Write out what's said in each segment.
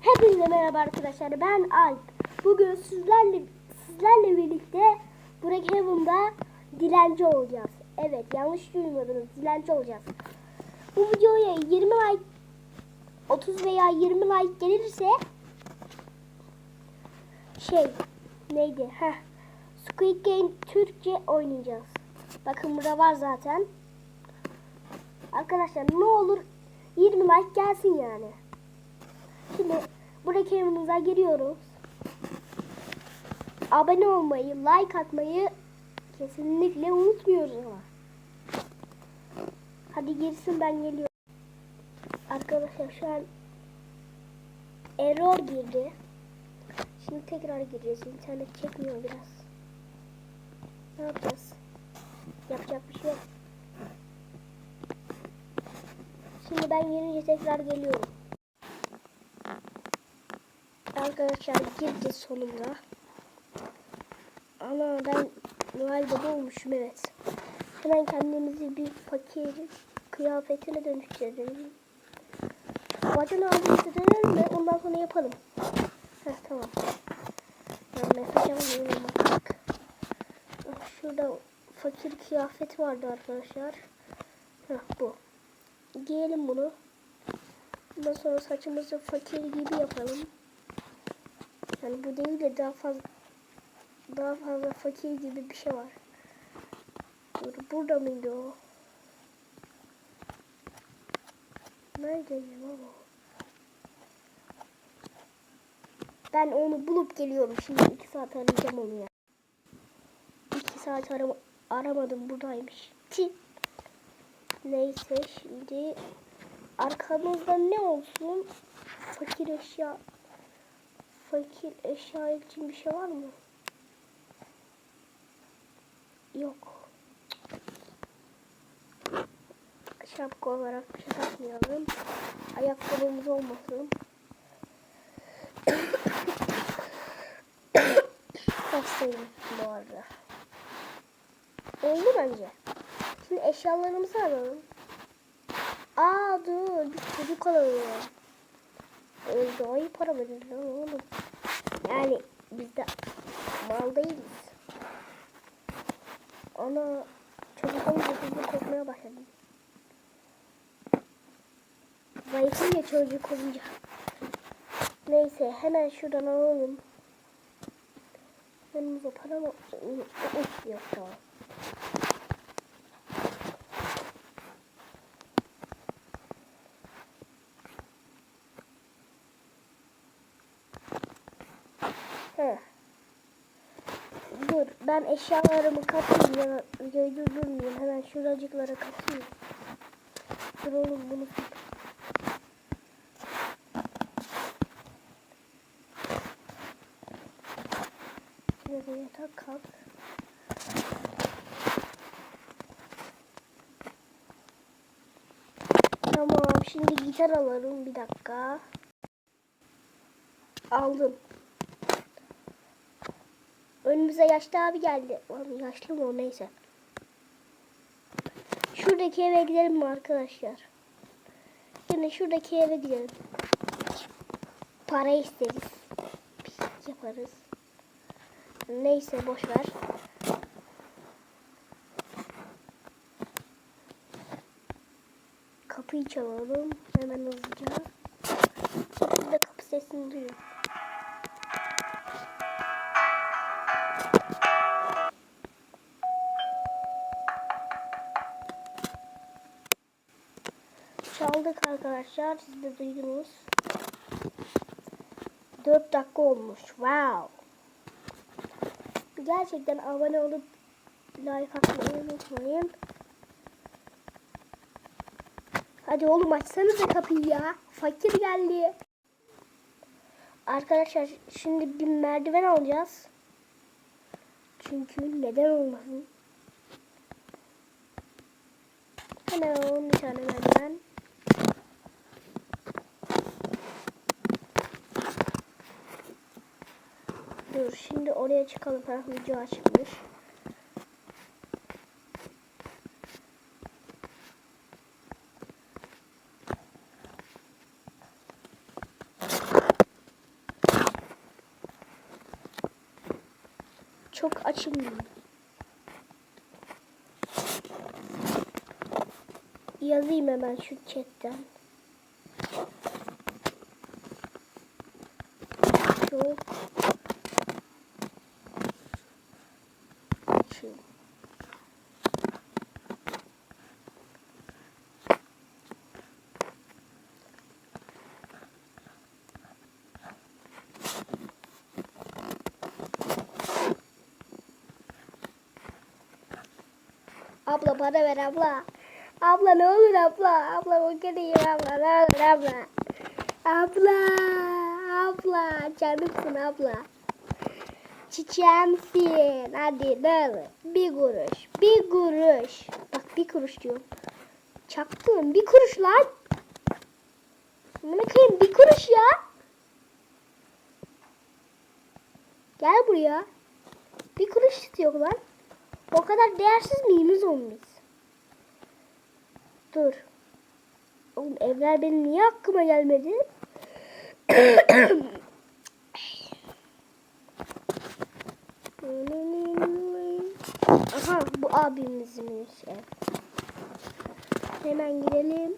Hepinize merhaba arkadaşlar. Ben Alp. Bugün sizlerle sizlerle birlikte Brookhaven'da dilenci olacağız. Evet, yanlış duymadınız. Dilenci olacağız. Bu videoya 20 like 30 veya 20 like gelirse şey neydi? Heh. Squid Game Türkçe oynayacağız. Bakın burada var zaten. Arkadaşlar ne olur 20 like gelsin yani. Şimdi buradaki evimize giriyoruz. Abone olmayı, like atmayı kesinlikle unutmuyoruz ama. Hadi girsin ben geliyorum. Arkadaşlar şu an error girdi. Şimdi tekrar gireceğiz. İnternet çekmiyor biraz. Ne yapacağız? Yapacak bir şey yok. Şimdi ben gelince tekrar geliyorum. Arkadaşlar girdi sonunda. Ama ben Noel Baba olmuşum evet. Hemen kendimizi bir fakir kıyafetine dönüştürelim. Bacana ağzımızı dönelim de ondan sonra yapalım. Heh tamam. Ben mesaj alıyorum bak. Bak Şurada fakir kıyafet vardı arkadaşlar. Heh bu. Giyelim bunu. Ondan sonra saçımızı fakir gibi yapalım. Yani bu değil de daha fazla daha fazla fakir gibi bir şey var. Dur, burada mıydı o? Neredeydi baba? Ben onu bulup geliyorum. Şimdi iki saat arayacağım onu ya. İki saat arama aramadım buradaymış. Ti. Neyse şimdi arkamızda ne olsun? Fakir eşya fakir eşya için bir şey var mı? Yok. Şapka olarak bir şey takmayalım. Ayakkabımız olmasın. Hastayım bu arada. Oldu bence. Şimdi eşyalarımızı alalım. Aa dur bir çocuk alalım. Öldü ay para verir lan oğlum. Yani biz de mal değiliz. Ana çocuk olunca hızlı korkmaya başladım. Zayıfım ya çocuk olunca. Neyse hemen şuradan alalım. Yanımıza para mı? Yok tamam. He. Dur ben eşyalarımı katayım ya videoyu durdurmayayım hemen şuracıklara katayım. Dur oğlum bunu tut. Şurada yatak kalk. Tamam şimdi gitar alalım bir dakika. Aldım. Önümüze yaşlı abi geldi. Yaşlı mı o neyse. Şuradaki eve gidelim mi arkadaşlar? Şimdi şuradaki eve gidelim. Para isteriz. Biz yaparız. Neyse boş ver. Kapıyı çalalım. Hemen hızlıca. De kapı sesini duyuyorum. Arkadaşlar. Siz de duydunuz. 4 dakika olmuş. Wow. Gerçekten abone olup like atmayı unutmayın. Hadi oğlum açsanıza kapıyı ya. Fakir geldi. Arkadaşlar şimdi bir merdiven alacağız. Çünkü neden olmasın? Hemen alalım bir tane merdiven. Dur şimdi oraya çıkalım. Ha, video açılmış. Çok açım. Yazayım hemen şu chatten. Çok Abla bana ver abla. Abla ne olur abla. Abla o geleyim abla ne olur abla. Abla. Abla. Canımsın abla. Çiçeğimsin. Hadi ne olur. Bir kuruş. Bir kuruş. Bak bir kuruş diyorum. Çaktım. Bir kuruş lan. Bana kıyım bir kuruş ya. Gel buraya. Bir kuruş istiyor lan. O kadar değersiz oğlum biz? Dur. Oğlum evler benim niye aklıma gelmedi? Aha bu abimizin şey. Hemen girelim.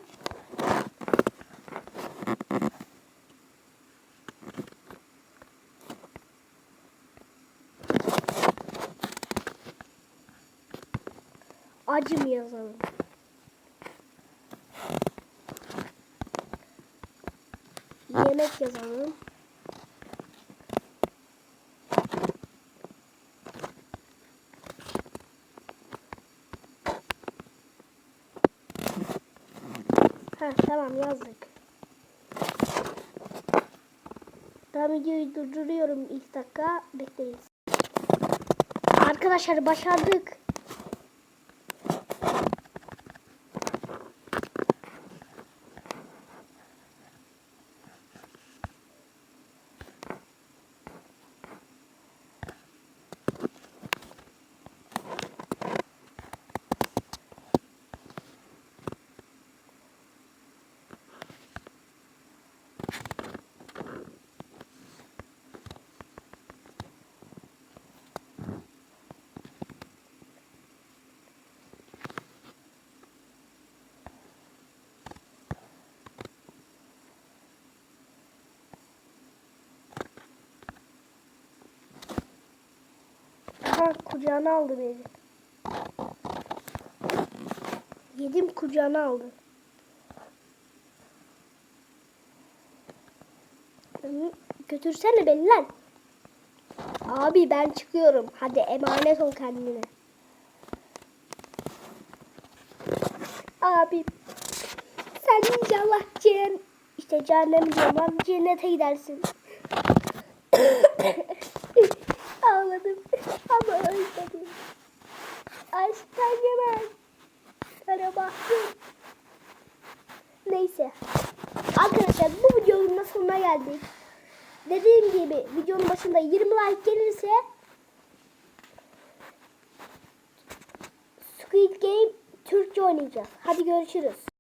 Acım yazalım. Yemek yazalım. Ha tamam yazdık. Ben videoyu durduruyorum ilk dakika. Bekleyin. Arkadaşlar başardık. Kucağına aldı beni. Yedim kucağına aldı. Götürsene beni lan. Abi ben çıkıyorum. Hadi emanet ol kendine. Abi sen inşallah cehennem işte cehennem diyorum cennete gidersin. Ama özledim. Aşktan yemen. Sana baktım. Neyse. Arkadaşlar bu videonun da sonuna geldik. Dediğim gibi videonun başında 20 like gelirse Squid Game Türkçe oynayacağız. Hadi görüşürüz.